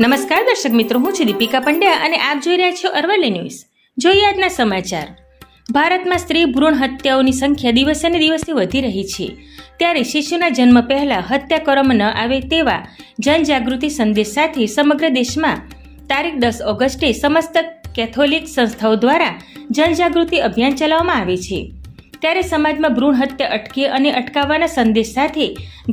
નમસ્કાર દર્શક મિત્રો, હું છું દીપિકા પંડ્યા અને આપ જોઈ રહ્યા છો અરવલ્લી ન્યૂઝ. જોઈએ આજના સમાચાર. ભારતમાં સ્ત્રી ભ્રૂણ હત્યાઓની સંખ્યા દિવસે ને દિવસે વધી રહી છે. ત્યારે શિશુના જન્મ પહેલા હત્યા કરવામાં ન આવે તેવા જનજાગૃતિ સંદેશ સાથે સમગ્ર દેશમાં તારીખ દસ ઓગસ્ટે સમસ્ત કેથોલિક સંસ્થાઓ દ્વારા જનજાગૃતિ અભિયાન ચલાવવામાં આવે છે. ત્યારે સમાજમાં ભ્રૂણ હત્યા અટકે અને અટકાવવાના સંદેશ સાથે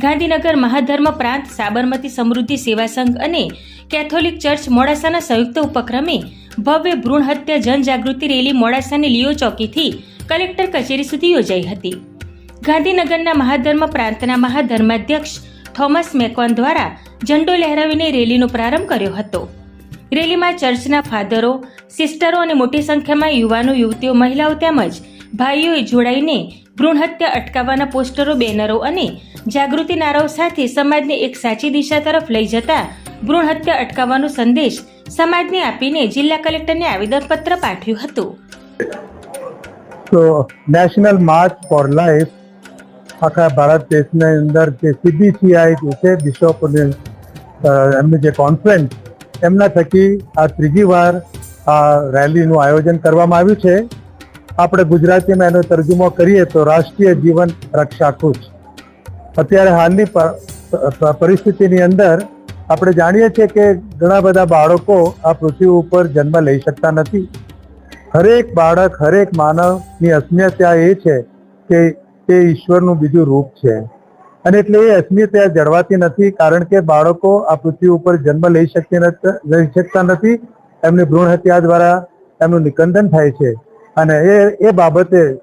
ગાંધીનગર મહાધર્મ પ્રાંત, સાબરમતી સમૃદ્ધિ સેવા સંઘ અને કેથોલિક ચર્ચ મોડાસાના સંયુક્ત ઉપક્રમે ભવ્ય ભ્રૂણ હત્યા જનજાગૃતિ રેલી મોડાસાની લિયો ચોકીથી કલેક્ટર કચેરી સુધી યોજાઈ હતી. ગાંધીનગરના મહાધર્મ પ્રાંતના મહાધર્માધ્યક્ષ થોમસ મેકોન દ્વારા ઝંડો લહેરાવીને રેલીનો પ્રારંભ કર્યો હતો. રેલીમાં ચર્ચના ફાધરો સિસ્ટરો અને મોટી સંખ્યામાં યુવાનો, યુવતીઓ, મહિલાઓ તેમજ ભાઈઓએ જોડાઈને ભ્રૂણ હત્યા અટકાવવાના પોસ્ટરો, બેનરો અને જાગૃતિ નારાઓ સાથે સમાજને એક સાચી દિશા તરફ લઈ જતા ભ્રૂણ હત્યા અટકાવવાનો સંદેશ સમાજને આપીને જિલ્લા કલેક્ટરને આવેદનપત્ર પાઠવ્યું હતું. તો નેશનલ માર્ચ ફોર લાઈફ આખા ભારત દેશની અંદર જે સીબીસીઆઈ જે છે બિશોપ એમની જે કોન્ફરન્સ એમના થકી આ ત્રીજી વાર આ રેલીનું આયોજન કરવામાં આવ્યું છે. આપણે ગુજરાતીમાં એનો તર્જુમો કરીએ તો રાષ્ટ્રીય જીવન રક્ષા કૂચ. અત્યારે હાલની પરિસ્થિતિની અંદર આપણે જાણીએ છીએ કે ઘણા બધા બાળકો આ પૃથ્વી ઉપર જન્મ લઈ શકતા નથી. હરેક બાળક, હરેક માનવની અસ્મિયતા એ છે કે તે ઈશ્વરનું બીજું રૂપ છે. અને એટલે એ અસ્મિયતા જળવાતી નથી કારણ કે બાળકો આ પૃથ્વી ઉપર જન્મ લઈ શકતી લઈ શકતા નથી. એમની ભ્રૂણ હત્યા દ્વારા એમનું નિકંદન થાય છે. અને એ એ બાબતે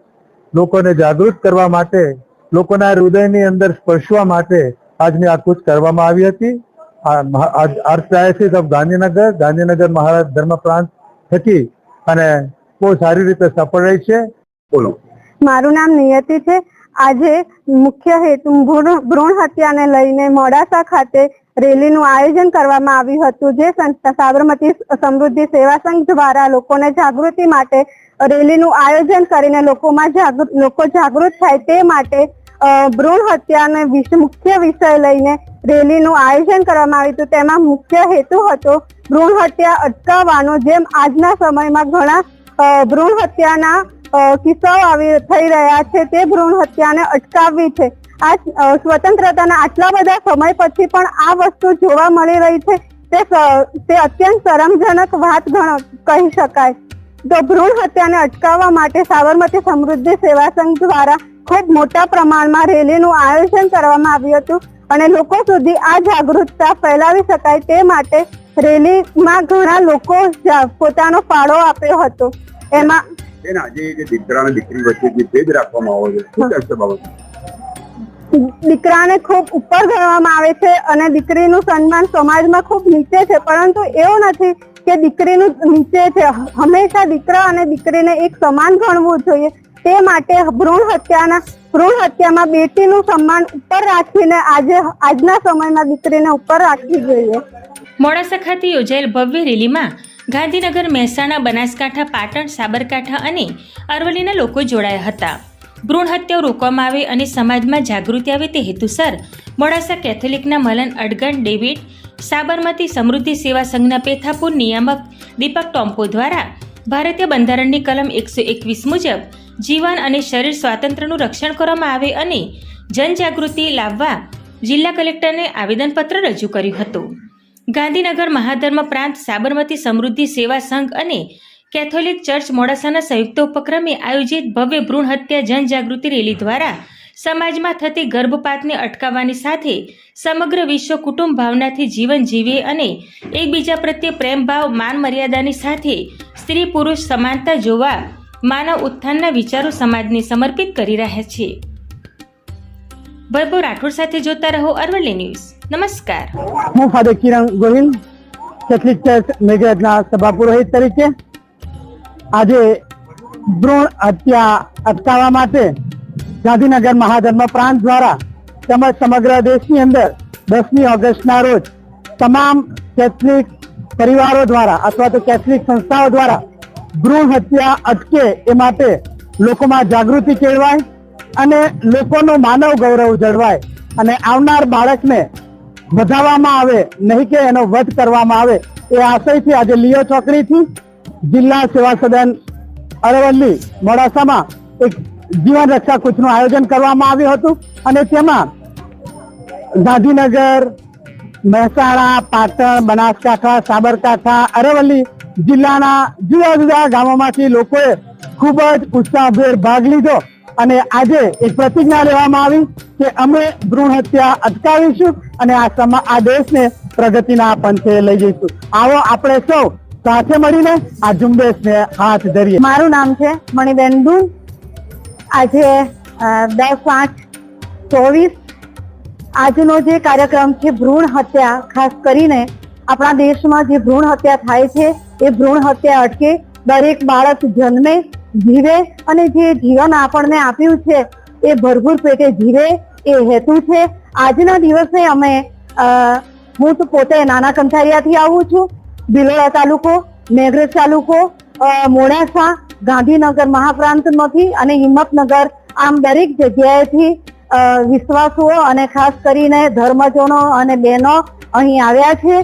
લોકોને જાગૃત કરવા માટે લોકોના હૃદયની અંદર સ્પર્શવા માટે આજની આ કૂચ કરવામાં આવી હતી. આ મહા- ઓફ ગાંધીનગર ગાંધીનગર મહારાજ ધર્મ પ્રાંત થકી અને બહુ સારી રીતે સફળ રહી છે. બોલો. મારું નામ નિયતિ છે. આજે મુખ્ય હેતુ ભ્રૂણ હત્યાને લઈને મોડાસા ખાતે રેલીનું આયોજન કરવામાં આવ્યું હતું, જે સંસ્થા સાબરમતી સમૃદ્ધિ સેવા સંઘ દ્વારા લોકોને જાગૃતિ માટે રેલીનું આયોજન કરીને લોકોમાં લોકો જાગૃત થાય તે માટે ભ્રૂણ હત્યાને મુખ્ય વિષય લઈને રેલીનું આયોજન કરવામાં આવ્યું હતું. તેમાં મુખ્ય હેતુ હતો ભ્રૂણ હત્યા અટકાવવાનો, જેમ આજના સમયમાં ઘણા ભ્રૂણ હત્યાના કિસ્સાઓ આવી થઈ રહ્યા છે. તે ભ્રૂણ હત્યાને અટકાવવી છે. આ સ્વતંત્રતાના આટલા બધા સમય પછી પણ આ વસ્તુ જોવા મળી રહી છે. તે અત્યંત શરમજનક વાત કહી શકાય. તો ભ્રૂણ હત્યાને અટકાવવા માટે સાબરમતી સમૃદ્ધિ સેવા સંઘ દ્વારા ખૂબ મોટા પ્રમાણમાં રેલીનું આયોજન કરવામાં આવ્યું હતું અને લોકો સુધી આ જાગૃતતા ફેલાવી શકાય તે માટે રેલીમાં ઘણા લોકો પોતાનો ફાળો આપ્યો હતો. એમાં બેન આજે જે દીકરા અને દીકરી વચ્ચે જે ભેદ રાખવામાં આવે છે શું કહેશો બાબત? દીકરાને ખૂબ ઉપર ગણવામાં આવે છે અને દીકરીનું સન્માન સમાજમાં ખૂબ નીચે છે પરંતુ એવું નથી કે દીકરીનું નીચે છે. હંમેશા દીકરા અને દીકરીને એક સમાન ગણવું જોઈએ. તે માટે ભ્રૂણ હત્યાના ભ્રૂણ હત્યામાં બેટીનું સન્માન ઉપર રાખીને આજે આજના સમયમાં દીકરીને ઉપર રાખવી જોઈએ. મોડાસા ખાતે યોજાયેલ ભવ્ય રેલીમાં ગાંધીનગર, મહેસાણા, બનાસકાંઠા, પાટણ, સાબરકાંઠા અને અરવલ્લીના લોકો જોડાયા હતા. ભ્રૂણ હત્યાઓ રોકવામાં આવે અને સમાજમાં જાગૃતિ આવે તે હેતુસર મોડાસા કેથોલિકના મલન અડગણ ડેવિડ સાબરમતી સમૃદ્ધિ સેવા સંઘના પેથાપુર નિયામક દીપક ટોમ્પો દ્વારા ભારતીય બંધારણની કલમ એકસો એકવીસ મુજબ જીવન અને શરીર સ્વાતંત્ર્યનું રક્ષણ કરવામાં આવે અને જનજાગૃતિ લાવવા જિલ્લા કલેક્ટરને આવેદનપત્ર રજૂ કર્યું હતું. ગાંધીનગર મહાધર્મ પ્રાંત સાબરમતી સમૃદ્ધિ સેવા સંઘ અને કેથોલિક ચર્ચ મોડાસાના સંયુક્ત ઉપક્રમે આયોજિત ભવ્ય ભ્રૂણ હત્યા જનજાગૃતિ રેલી દ્વારા સમાજમાં થતી ગર્ભપાતને અટકાવવાની સાથે સમગ્ર વિશ્વ કુટુંબ ભાવનાથી જીવન જીવે અને એકબીજા પ્રત્યે પ્રેમભાવ માન, મર્યાદાની સાથે સ્ત્રી, પુરુષ, સમાનતા જોવા માનવ ઉત્થાનના વિચારો સમાજને સમર્પિત કરી રહ્યા છે. વૈભવ રાઠોડ સાથે જોતા રહો અરવલ્લી ન્યૂઝ. નમસ્કાર. હું father Kiran Gohil, Catholic church મેઘરાજના સભા પુરોહિત તરીકે. આજે ભ્રૂણ હત્યા અટકાવવા માટે ગાંધીનગર મહાધર્મ પ્રાંત દ્વારા તેમજ સમગ્ર દેશની અંદર દસમી ઓગસ્ટના રોજ તમામ કેથલિક પરિવારો દ્વારા અથવા તો કેથલિક સંસ્થાઓ દ્વારા ભ્રૂણ હત્યા અટકે એ માટે લોકોમાં જાગૃતિ કેળવાય અને લોકોનું માનવ ગૌરવ જળવાય અને આવનાર બાળકને વધારવામાં આવે, નહીં કે એનો વધ કરવામાં આવે, એ આશયથી આજે લિયો ચોકડીથી જિલ્લા સેવા સદન અરવલ્લી મોડાસામાં એક જીવન રક્ષા કૂચનું આયોજન કરવામાં આવ્યું હતું. અને તેમાં ગાંધીનગર, મહેસાણા, પાટણ, બનાસકાંઠા, સાબરકાંઠા, અરવલ્લી જિલ્લાના જુદા જુદા ગામોમાંથી લોકોએ ખૂબ જ ઉત્સાહભેર ભાગ લીધો. અને આજે એક પ્રતિજ્ઞા લેવામાં આવી કે અમે ભ્રૂણ હત્યા અટકાવીશું અને આ આ દેશને પ્રગતિના પંથે લઈ જઈશું. આવો આપણે સૌ સાથે મળીને આ ઝુંબેશને હાથ ધરીએ. મારું નામ છે મણિબેન દુન આજે દસ પાંચ ચોવીસ. આજનો જે કાર્યક્રમ છે ભ્રૂણ હત્યા, ખાસ કરીને આપણા દેશમાં જે ભ્રૂણ હત્યા થાય છે, એ ભ્રૂણ હત્યા અટકે દરેક બાળક જન્મે જીવે અને જે જીવન આપણને આપ્યું છે, એ ભરપૂર પેટે જીવે, એ હેતુ છે. આજના દિવસે અમે હું તો પોતે નાના કંથારિયાથી આવું છું. બિલોડા તાલુકો, મેઘરજ તાલુકો મોડાસા, ગાંધીનગર મહાપ્રાંતમાંથી અને હિંમતનગર. આમ દરેક જગ્યાએથી વિશ્વાસુઓ અને ખાસ કરીને ધર્મજનો અને બહેનો અહીં આવ્યા છે.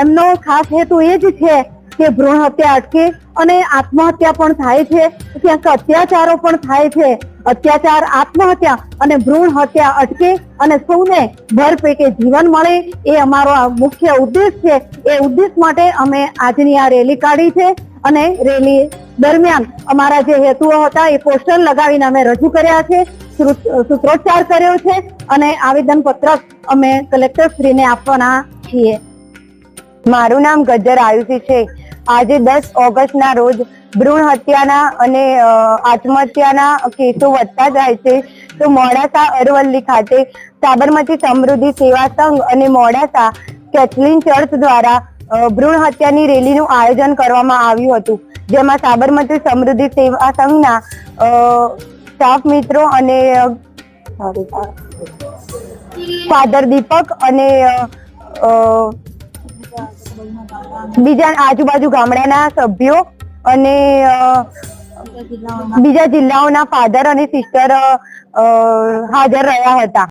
એમનો ખાસ હેતુ એ જ છે કે ભ્રૂણ હત્યા અટકે અને આત્મહત્યા પણ થાય છે. ક્યાંક અત્યાચારો પણ થાય છે. અત્યાચાર, આત્મહત્યા અને ભ્રૂણ હત્યા અટકે અને સૌને ભરપેટે જીવન મળે એ અમારો મુખ્ય ઉદ્દેશ છે. એ ઉદ્દેશ માટે અમે આજની આ રેલી કાઢી છે અને રેલી દરમિયાન અમારા જે હેતુઓ હતા એ પોસ્ટર લગાવીને અમે રજૂ કર્યા છે સૂત્રોચ્ચાર કર્યો છે અને આવેદન પત્રક અમે કલેક્ટર શ્રીને આપવાના છીએ. મારું નામ ગજ્જર આયુષી છે. આજે દસ ઓગસ્ટના રોજ ભ્રૂણ હત્યાના અને આત્મહત્યાના કેસો વધતા જાય છે. તો મોડાસા અરવલ્લી ખાતે સાબરમતી સમૃદ્ધિ સેવા સંઘ અને મોડાસા કેથલિન ચર્ચ દ્વારા ભ્રૂણ હત્યાની રેલીનું આયોજન કરવામાં આવ્યું હતું. જેમાં સાબરમતી સમૃદ્ધિ સેવા સંઘના સ્ટાફ મિત્રો અને ફાધર દીપક અને બીજા આજુબાજુ ગામડાના સભ્યો અને બીજા જિલ્લાઓના ફાધર અને સિસ્ટર હાજર રહ્યા હતા.